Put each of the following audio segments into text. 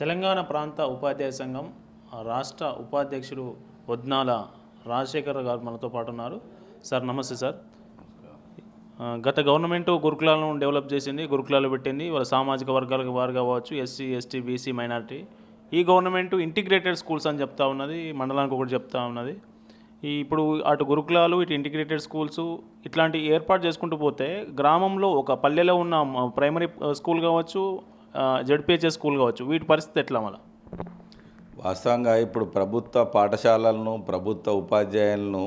తెలంగాణ ప్రాంత ఉపాధ్యాయ సంఘం రాష్ట్ర ఉపాధ్యక్షుడు వద్నాల రాజశేఖర్ గారు మనతో పాటు ఉన్నారు సార్ నమస్తే సార్. గత గవర్నమెంట్ గురుకులాలను డెవలప్ చేసింది గురుకులాలు పెట్టింది వాళ్ళ సామాజిక వర్గాలకు వారు కావచ్చు ఎస్సీ ఎస్టీ బీసీ మైనారిటీ. ఈ గవర్నమెంట్ ఇంటిగ్రేటెడ్ స్కూల్స్ అని చెప్తా ఉన్నది మండలానికి ఒకటి చెప్తా ఉన్నది. ఈ ఇప్పుడు అటు గురుకులాలు ఇటు ఇంటిగ్రేటెడ్ స్కూల్స్ ఇట్లాంటి ఏర్పాటు చేసుకుంటూ పోతే గ్రామంలో ఒక పల్లెలో ఉన్న ప్రైమరీ స్కూల్ కావచ్చు జడ్పిహెచ్ఎస్ స్కూల్ కావచ్చు. వీటి పరిస్థితి ఎట్లా మళ్ళీ? వాస్తవంగా ఇప్పుడు ప్రభుత్వ పాఠశాలలను ప్రభుత్వ ఉపాధ్యాయులను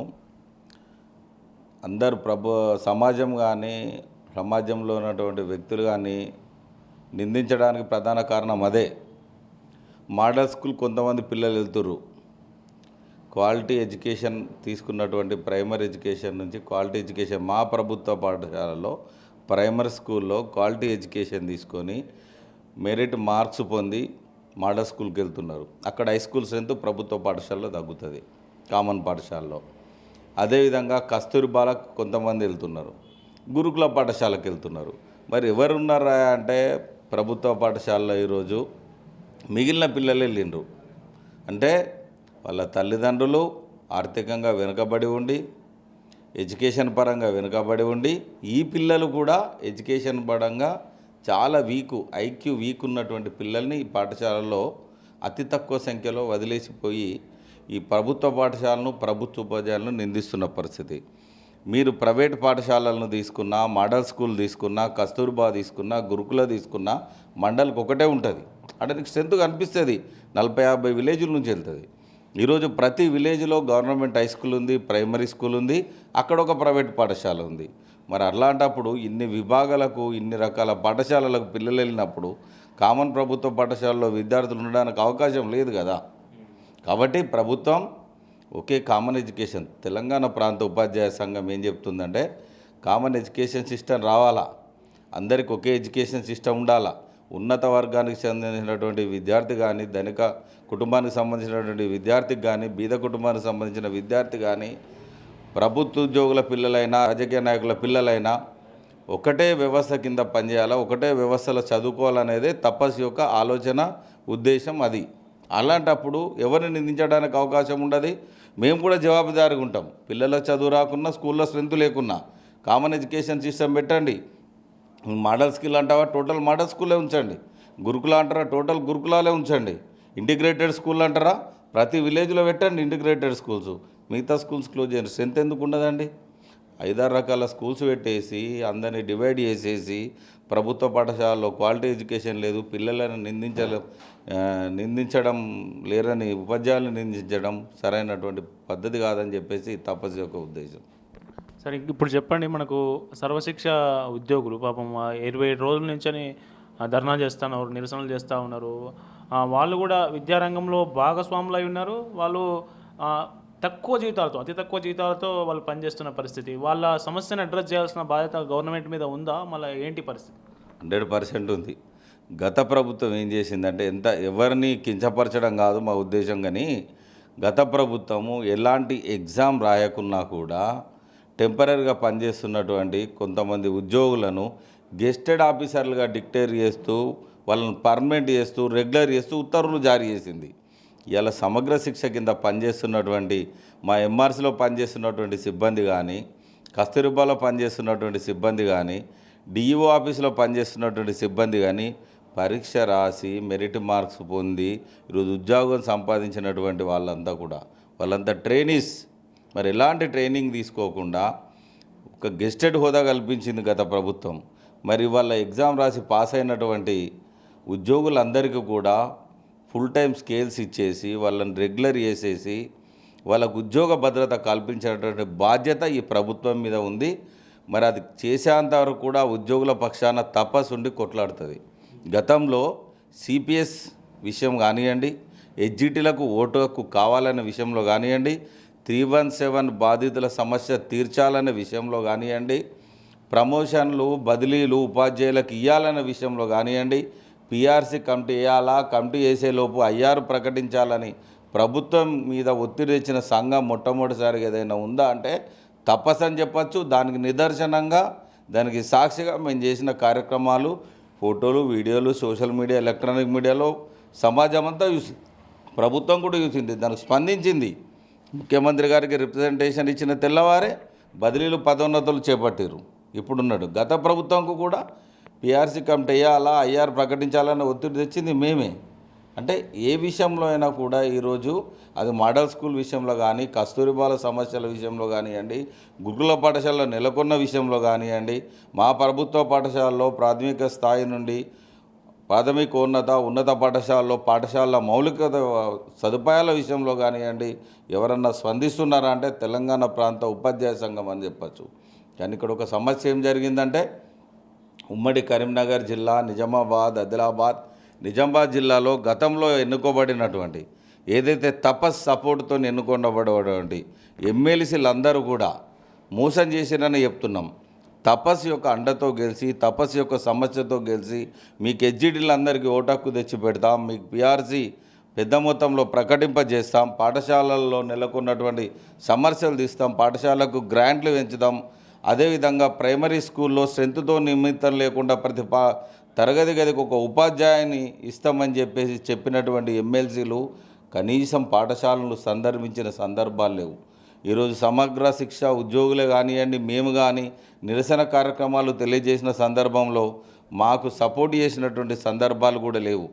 అందరు ప్రభు సమాజం కానీ సమాజంలో ఉన్నటువంటి వ్యక్తులు కానీ నిందించడానికి ప్రధాన కారణం అదే. మోడల్ స్కూల్ కొంతమంది పిల్లలు వెళ్తుర్రు. క్వాలిటీ ఎడ్యుకేషన్ తీసుకున్నటువంటి ప్రైమరీ ఎడ్యుకేషన్ నుంచి క్వాలిటీ ఎడ్యుకేషన్ మా ప్రభుత్వ పాఠశాలలో ప్రైమరీ స్కూల్లో క్వాలిటీ ఎడ్యుకేషన్ తీసుకొని మెరిట్ మార్క్స్ పొంది మోడల్ స్కూల్కి వెళ్తున్నారు. అక్కడ హై స్కూల్ స్ట్రెంత్ ప్రభుత్వ పాఠశాలలో తగ్గుతుంది కామన్ పాఠశాలలో. అదేవిధంగా కస్తూరిబాల కొంతమంది వెళ్తున్నారు గురుకుల పాఠశాలకు వెళ్తున్నారు. మరి ఎవరు ఉన్నారా అంటే ప్రభుత్వ పాఠశాలలో ఈరోజు మిగిలిన పిల్లలు వెళ్ళిండ్రు అంటే వాళ్ళ తల్లిదండ్రులు ఆర్థికంగా వెనుకబడి ఉండి ఎడ్యుకేషన్ పరంగా వెనుకబడి ఉండి ఈ పిల్లలు కూడా ఎడ్యుకేషన్ పరంగా చాలా వీకు ఐక్యూ వీక్ ఉన్నటువంటి పిల్లల్ని ఈ పాఠశాలలో అతి తక్కువ సంఖ్యలో వదిలేసిపోయి ఈ ప్రభుత్వ పాఠశాలను ప్రభుత్వ ఉపాధ్యాయులను నిందిస్తున్న పరిస్థితి. మీరు ప్రైవేట్ పాఠశాలలను తీసుకున్నా మోడల్ స్కూల్ తీసుకున్నా కస్తూర్బా తీసుకున్నా గురుకుల తీసుకున్నా మండలికి ఒకటే ఉంటుంది. అంటే నీకు స్ట్రెంత్ కనిపిస్తుంది. నలభై యాభై విలేజ్ల నుంచి వెళ్తుంది. ఈరోజు ప్రతి విలేజ్లో గవర్నమెంట్ హై స్కూల్ ఉంది ప్రైమరీ స్కూల్ ఉంది అక్కడ ఒక ప్రైవేట్ పాఠశాల ఉంది. మరి అలాంటప్పుడు ఇన్ని విభాగాలకు ఇన్ని రకాల పాఠశాలలకు పిల్లలు వెళ్ళినప్పుడు కామన్ ప్రభుత్వ పాఠశాలలో విద్యార్థులు ఉండడానికి అవకాశం లేదు కదా. కాబట్టి ప్రభుత్వం ఒకే కామన్ ఎడ్యుకేషన్. తెలంగాణ ప్రాంత ఉపాధ్యాయ సంఘం ఏం చెప్తుందంటే కామన్ ఎడ్యుకేషన్ సిస్టమ్ రావాలా? అందరికి ఒకే ఎడ్యుకేషన్ సిస్టమ్ ఉండాలా? ఉన్నత వర్గానికి చెందినటువంటి విద్యార్థి కానీ ధనిక కుటుంబానికి సంబంధించినటువంటి విద్యార్థికి కానీ బీద కుటుంబానికి సంబంధించిన విద్యార్థి కానీ ప్రభుత్వ ఉద్యోగుల పిల్లలైనా రాజకీయ నాయకుల పిల్లలైనా ఒకటే వ్యవస్థ కింద పనిచేయాలా? ఒకటే వ్యవస్థలో చదువుకోవాలనేదే తపస్సు యొక్క ఆలోచన ఉద్దేశం అది. అలాంటప్పుడు ఎవరిని నిందించడానికి అవకాశం ఉండదు. మేము కూడా జవాబుదారిగా ఉంటాం. పిల్లల చదువు రాకున్నా స్కూల్లో స్ట్రెంత్ లేకున్నా. కామన్ ఎడ్యుకేషన్ సిస్టమ్ పెట్టండి. మోడల్ స్కిల్ అంటావా? టోటల్ మోడల్ స్కూలే ఉంచండి. గురుకుల అంటారా? టోటల్ గురుకులాలే ఉంచండి. ఇంటిగ్రేటెడ్ స్కూల్ అంటారా? ప్రతి విలేజ్లో పెట్టండి ఇంటిగ్రేటెడ్ స్కూల్స్. మిగతా స్కూల్స్ క్లోజ్ చేయండి స్ట్రెంత్ ఎందుకు ఉండదండి? ఐదారు రకాల స్కూల్స్ పెట్టేసి అందరినీ డివైడ్ చేసేసి ప్రభుత్వ పాఠశాలలో క్వాలిటీ ఎడ్యుకేషన్ లేదు పిల్లలను నిందించలే నిందించడం లేరని ఉపాధ్యాయులను నిందించడం సరైనటువంటి పద్ధతి కాదని చెప్పేసి తపస్సు యొక్క ఉద్దేశం. సరే ఇప్పుడు చెప్పండి మనకు సర్వశిక్ష ఉద్యోగులు పాపం ఇరవై రోజుల నుంచని ధర్నా చేస్తున్నారు నిరసనలు చేస్తూ ఉన్నారు. వాళ్ళు కూడా విద్యారంగంలో భాగస్వాములు అయి ఉన్నారు. వాళ్ళు తక్కువ జీతాలతో అతి తక్కువ జీతాలతో వాళ్ళు పనిచేస్తున్న పరిస్థితి. వాళ్ళ సమస్యను అడ్రస్ చేయాల్సిన బాధ్యత గవర్నమెంట్ మీద ఉందా? మళ్ళీ ఏంటి పరిస్థితి? హండ్రెడ్ పర్సెంట్ ఉంది. గత ప్రభుత్వం ఏం చేసిందంటే ఎంత ఎవరిని కించపరచడం కాదు మా ఉద్దేశం కానీ గత ప్రభుత్వము ఎలాంటి ఎగ్జామ్ రాయకున్నా కూడా టెంపరీగా పనిచేస్తున్నటువంటి కొంతమంది ఉద్యోగులను గెస్టెడ్ ఆఫీసర్లుగా డిక్టేర్ చేస్తూ వాళ్ళని పర్మనెంట్ చేస్తూ రెగ్యులర్ చేస్తూ ఉత్తర్వులు జారీ చేసింది. ఇలా సమగ్ర శిక్ష కింద పనిచేస్తున్నటువంటి మా ఎంఆర్సీలో పనిచేస్తున్నటువంటి సిబ్బంది కానీ కస్తూరిబాలో పనిచేస్తున్నటువంటి సిబ్బంది కానీ డిఈఓ ఆఫీసులో పనిచేస్తున్నటువంటి సిబ్బంది కానీ పరీక్ష రాసి మెరిట్ మార్క్స్ పొంది ఈరోజు ఉద్యోగం సంపాదించినటువంటి వాళ్ళంతా కూడా వాళ్ళంతా ట్రైనీస్. మరి ఎలాంటి ట్రైనింగ్ తీసుకోకుండా ఒక గెస్టెడ్ హోదా కల్పించింది గత ప్రభుత్వం. మరి వాళ్ళ ఎగ్జామ్ రాసి పాస్ అయినటువంటి ఉద్యోగులందరికీ కూడా ఫుల్ టైం స్కేల్స్ ఇచ్చేసి వాళ్ళని రెగ్యులర్ చేసేసి వాళ్ళకు ఉద్యోగ భద్రత కల్పించేటటువంటి బాధ్యత ఈ ప్రభుత్వం మీద ఉంది. మరి అది చేసేంత వరకు కూడా ఉద్యోగుల పక్షాన తపస్సు ఉండి కొట్లాడుతుంది. గతంలో సిపిఎస్ విషయం కానివ్వండి ఎడ్జిటీలకు ఓటు హక్కు కావాలనే విషయంలో కానివ్వండి త్రీ వన్ సెవెన్ బాధితుల సమస్య తీర్చాలనే విషయంలో కానివ్వండి ప్రమోషన్లు బదిలీలు ఉపాధ్యాయులకు ఇవ్వాలనే విషయంలో కానివ్వండి పీఆర్సీ కమిటీ వేయాలా? కమిటీ వేసేలోపు ఐఆర్ ప్రకటించాలని ప్రభుత్వం మీద ఒత్తిడి తెచ్చిన సంఘం మొట్టమొదటిసారిగా ఏదైనా ఉందా అంటే తపస్సని అని చెప్పచ్చు. దానికి నిదర్శనంగా దానికి సాక్షిగా మేము చేసిన కార్యక్రమాలు ఫోటోలు వీడియోలు సోషల్ మీడియా ఎలక్ట్రానిక్ మీడియాలో సమాజం అంతా చూసింది ప్రభుత్వం కూడా చూసింది. దానికి స్పందించింది. ముఖ్యమంత్రి గారికి రిప్రజెంటేషన్ ఇచ్చిన తెల్లవారే బదిలీలు పదోన్నతులు చేపట్టారు ఇప్పుడున్నాడు. గత ప్రభుత్వంకు కూడా పిఆర్సీ కమిటీ వేయాలా ఐఆర్ ప్రకటించాలన్న ఒత్తిడి తెచ్చింది మేమే. అంటే ఏ విషయంలో అయినా కూడా ఈరోజు అది మోడల్ స్కూల్ విషయంలో కానీ కస్తూరిబాల సమస్యల విషయంలో కానివ్వండి గురుకుల పాఠశాలలో నెలకొన్న విషయంలో కానివ్వండి మా ప్రభుత్వ పాఠశాలలో ప్రాథమిక స్థాయి నుండి ప్రాథమిక ఉన్నత ఉన్నత పాఠశాలలో పాఠశాలల మౌలిక సదుపాయాల విషయంలో కానివ్వండి ఎవరన్నా స్పందిస్తున్నారా అంటే తెలంగాణ ప్రాంత ఉపాధ్యాయ సంఘం అని చెప్పచ్చు. కానీ ఇక్కడ ఒక సమస్య ఏం జరిగిందంటే ఉమ్మడి కరీంనగర్ జిల్లా నిజామాబాద్ ఆదిలాబాద్ నిజామాబాద్ జిల్లాలో గతంలో ఎన్నుకోబడినటువంటి ఏదైతే తపస్ సపోర్ట్తో ఎన్నుకోబడేటువంటి ఎమ్మెల్సీలందరూ కూడా మోసం చేసిరని చెప్తున్నాం. తపస్ యొక్క అండతో గెలిచి తపస్ యొక్క సమస్యతో గెలిచి మీకు హెచ్జిడీలందరికీ ఓటక్కు తెచ్చి పెడతాం. మీకు పిఆర్సీ పెద్ద మొత్తంలో ప్రకటింపజేస్తాం. పాఠశాలల్లో నెలకొన్నటువంటి సమస్యలు తీస్తాం. పాఠశాలకు గ్రాంట్లు పెంచుదాం అదేవిధంగా ప్రైమరీ స్కూల్లో స్ట్రెంత్తో నిమిత్తం లేకుండా ప్రతి పా తరగతి గదికి ఒక ఉపాధ్యాయుని ఇస్తామని చెప్పేసి చెప్పినటువంటి ఎమ్మెల్సీలు కనీసం పాఠశాలను సందర్భించిన సందర్భాలు లేవు. ఈరోజు సమగ్ర శిక్ష ఉద్యోగులే కానివ్వండి మేము కానీ నిరసన కార్యక్రమాలు తెలియజేసిన సందర్భంలో మాకు సపోర్ట్ చేసినటువంటి సందర్భాలు కూడా లేవు.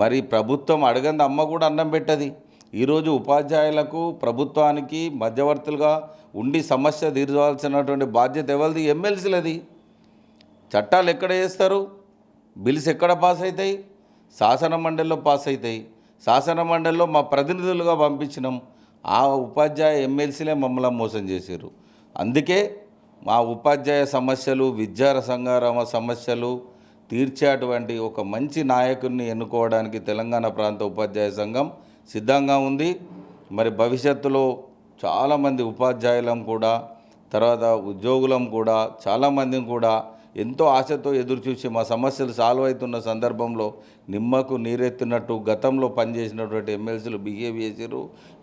మరి ప్రభుత్వం అడగంది అమ్మ కూడా అన్నం పెట్టది. ఈరోజు ఉపాధ్యాయులకు ప్రభుత్వానికి మధ్యవర్తులుగా ఉండి సమస్య తీర్చవలసినటువంటి బాధ్యత ఎవరిది? ఎమ్మెల్సీలది. చట్టాలు ఎక్కడ చేస్తారు? బిల్స్ ఎక్కడ పాస్ అవుతాయి శాసన మండలిలో పాస్ అవుతాయి శాసన మండలిలో మా ప్రతినిధులుగా పంపించినాం. ఆ ఉపాధ్యాయ ఎమ్మెల్సీలే మమ్మల్ని మోసం చేశారు. అందుకే మా ఉపాధ్యాయ సమస్యలు విద్యార సంఘారామ సమస్యలు తీర్చేటువంటి ఒక మంచి నాయకుడిని ఎన్నుకోవడానికి తెలంగాణ ప్రాంత ఉపాధ్యాయ సంఘం సిద్ధంగా ఉంది. మరి భవిష్యత్తులో చాలామంది ఉపాధ్యాయులం కూడా తర్వాత ఉద్యోగులం కూడా చాలామందిని కూడా ఎంతో ఆశతో ఎదురుచూసి మా సమస్యలు సాల్వ్ అవుతున్న సందర్భంలో నిమ్మకు నీరెత్తినట్టు గతంలో పనిచేసినటువంటి ఎమ్మెల్సీలు బిహేవ్ చేశారు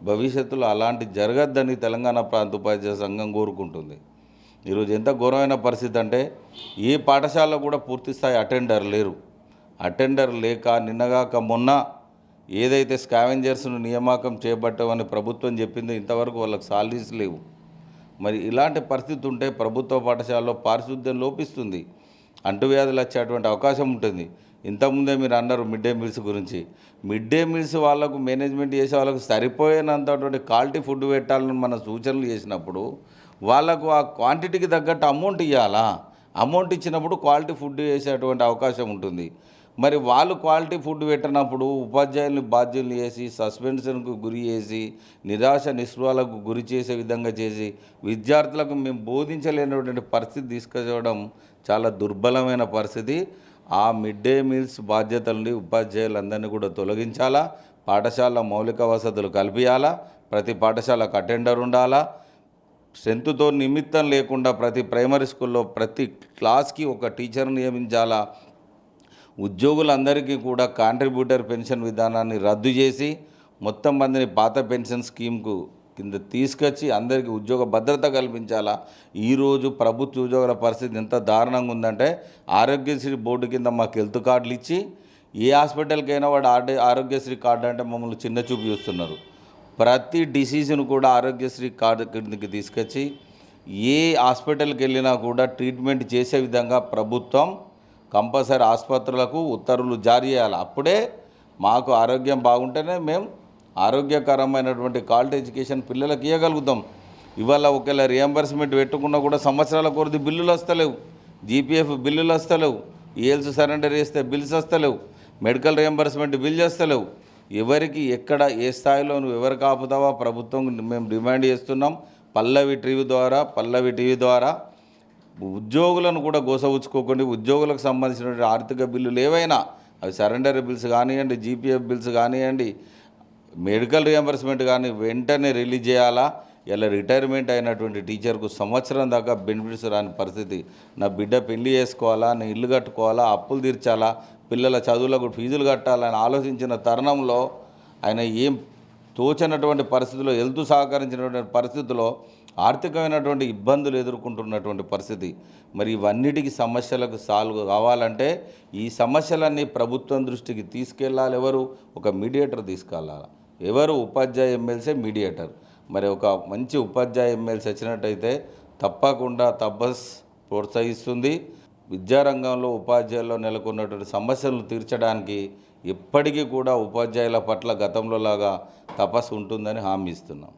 భవిష్యత్తులో అలాంటి జరగద్దని తెలంగాణ ప్రాంత ఉపాధ్యాయ సంఘం కోరుకుంటుంది. ఈరోజు ఎంత ఘోరమైన పరిస్థితి అంటే ఏ పాఠశాలలో కూడా పూర్తిస్థాయి అటెండర్ లేరు. అటెండర్ లేక నిన్నగాక మొన్న ఏదైతే స్కావెంజర్స్ను నియామకం చేపట్టామని ప్రభుత్వం చెప్పిందో ఇంతవరకు వాళ్ళకి సాలరీస్ లేవు. మరి ఇలాంటి పరిస్థితి ఉంటే ప్రభుత్వ పాఠశాలలో పారిశుద్ధ్యం లోపిస్తుంది. అంటువ్యాధులు వచ్చేటువంటి అవకాశం ఉంటుంది. ఇంతకుముందే మీరు అన్నారు మిడ్ డే మీల్స్ గురించి. మిడ్ డే మీల్స్ వాళ్ళకు మేనేజ్మెంట్ చేసే వాళ్ళకు సరిపోయినంతటువంటి క్వాలిటీ ఫుడ్ పెట్టాలని మన సూచనలు చేసినప్పుడు వాళ్ళకు ఆ క్వాంటిటీకి తగ్గట్టు అమౌంట్ ఇవ్వాలా అమౌంట్ ఇచ్చినప్పుడు క్వాలిటీ ఫుడ్ చేసేటువంటి అవకాశం ఉంటుంది. మరి వాళ్ళు క్వాలిటీ ఫుడ్ పెట్టినప్పుడు ఉపాధ్యాయుల్ని బాధ్యులు చేసి సస్పెన్షన్కు గురి చేసి నిరాశ నిస్పృహాలకు గురి చేసే విధంగా చేసి విద్యార్థులకు మేము బోధించలేనటువంటి పరిస్థితి తీసుకురావడం చాలా దుర్బలమైన పరిస్థితి. ఆ మిడ్ డే మీల్స్ బాధ్యతలని ఉపాధ్యాయులందరినీ కూడా తొలగించాలా? పాఠశాల మౌలిక వసతులు కల్పించాలా ప్రతి పాఠశాలకు అటెండర్ ఉండాలా? స్ట్రెంత్తో నిమిత్తం లేకుండా ప్రతి ప్రైమరీ స్కూల్లో ప్రతి క్లాస్కి ఒక టీచర్ నియమించాలా? ఉద్యోగులందరికీ కూడా కాంట్రిబ్యూటర్ పెన్షన్ విధానాన్ని రద్దు చేసి మొత్తం మందిని పాత పెన్షన్ స్కీమ్కు కింద తీసుకొచ్చి అందరికీ ఉద్యోగ భద్రత కల్పించాలా? ఈరోజు ప్రభుత్వ ఉద్యోగుల పరిస్థితి ఎంత దారుణంగా ఉందంటే ఆరోగ్యశ్రీ బోర్డు కింద మాకు హెల్త్ కార్డులు ఇచ్చి ఏ హాస్పిటల్కైనా వాడు ఆడే ఆరోగ్యశ్రీ కార్డు అంటే మమ్మల్ని చిన్న చూపు చూస్తున్నారు. ప్రతి డిసీజ్ను కూడా ఆరోగ్యశ్రీ కార్డు కిందకి తీసుకొచ్చి ఏ హాస్పిటల్కి వెళ్ళినా కూడా ట్రీట్మెంట్ చేసే విధంగా ప్రభుత్వం కంపల్సరీ ఆసుపత్రులకు ఉత్తర్వులు జారీ చేయాలి. అప్పుడే మాకు ఆరోగ్యం బాగుంటేనే మేము ఆరోగ్యకరమైనటువంటి క్వాలిటీ ఎడ్యుకేషన్ పిల్లలకు ఇవ్వగలుగుతాం ఇవాళ ఒకవేళ రియంబర్స్మెంట్ పెట్టుకున్నా కూడా సంవత్సరాల కొద్ది బిల్లులు వస్తలేవు. జీపీఎఫ్ బిల్లులు వస్తలేవు. ఈఎల్స్ సరెండర్ చేస్తే బిల్స్ వస్తలేవు. మెడికల్ రియంబర్స్మెంట్ బిల్ చేస్తలేవు. ఎవరికి ఎక్కడ ఏ స్థాయిలో నువ్వు ఎవరికి ప్రభుత్వం మేము డిమాండ్ చేస్తున్నాం. పల్లవి టీవీ ద్వారా పల్లవి టీవీ ద్వారా ఉద్యోగులను కూడా గోసవుచ్చుకోకండి ఉద్యోగులకు సంబంధించినటువంటి ఆర్థిక బిల్లులు ఏవైనా అవి సరెండర్ బిల్స్ కానివ్వండి జీపీఎఫ్ బిల్స్ కానివ్వండి మెడికల్ రియంబర్స్మెంట్ కానీ వెంటనే రిలీజ్ చేయాలా? ఇలా రిటైర్మెంట్ అయినటువంటి టీచర్కు సంవత్సరం దాకా బెనిఫిట్స్ రాని పరిస్థితి. నా బిడ్డ పెళ్ళి చేసుకోవాలా? నేను ఇల్లు కట్టుకోవాలా? అప్పులు తీర్చాలా? పిల్లల చదువులకు ఫీజులు కట్టాలని ఆలోచించిన తరుణంలో ఆయన ఏం తోచనటువంటి పరిస్థితిలో వెళ్తూ సహకరించినటువంటి పరిస్థితిలో ఆర్థికమైనటువంటి ఇబ్బందులు ఎదుర్కొంటున్నటువంటి పరిస్థితి. మరి ఇవన్నిటికి సమస్యలకు సాల్వ్ కావాలంటే ఈ సమస్యలన్నీ ప్రభుత్వం దృష్టికి తీసుకెళ్ళాలి ఎవరు? ఒక మీడియేటర్ తీసుకెళ్ళాలి. ఎవరు? ఉపాధ్యాయ ఎమ్మెల్సీ మీడియేటర్. మరి ఒక మంచి ఉపాధ్యాయ ఎమ్మెల్సీ వచ్చినట్టయితే తప్పకుండా తపస్ ప్రోత్సహిస్తుంది. విద్యారంగంలో ఉపాధ్యాయుల్లో నెలకొన్నటువంటి సమస్యలను తీర్చడానికి ఎప్పటికీ కూడా ఉపాధ్యాయుల పట్ల గతంలో లాగా తపస్సు ఉంటుందని హామీ ఇస్తున్నాం.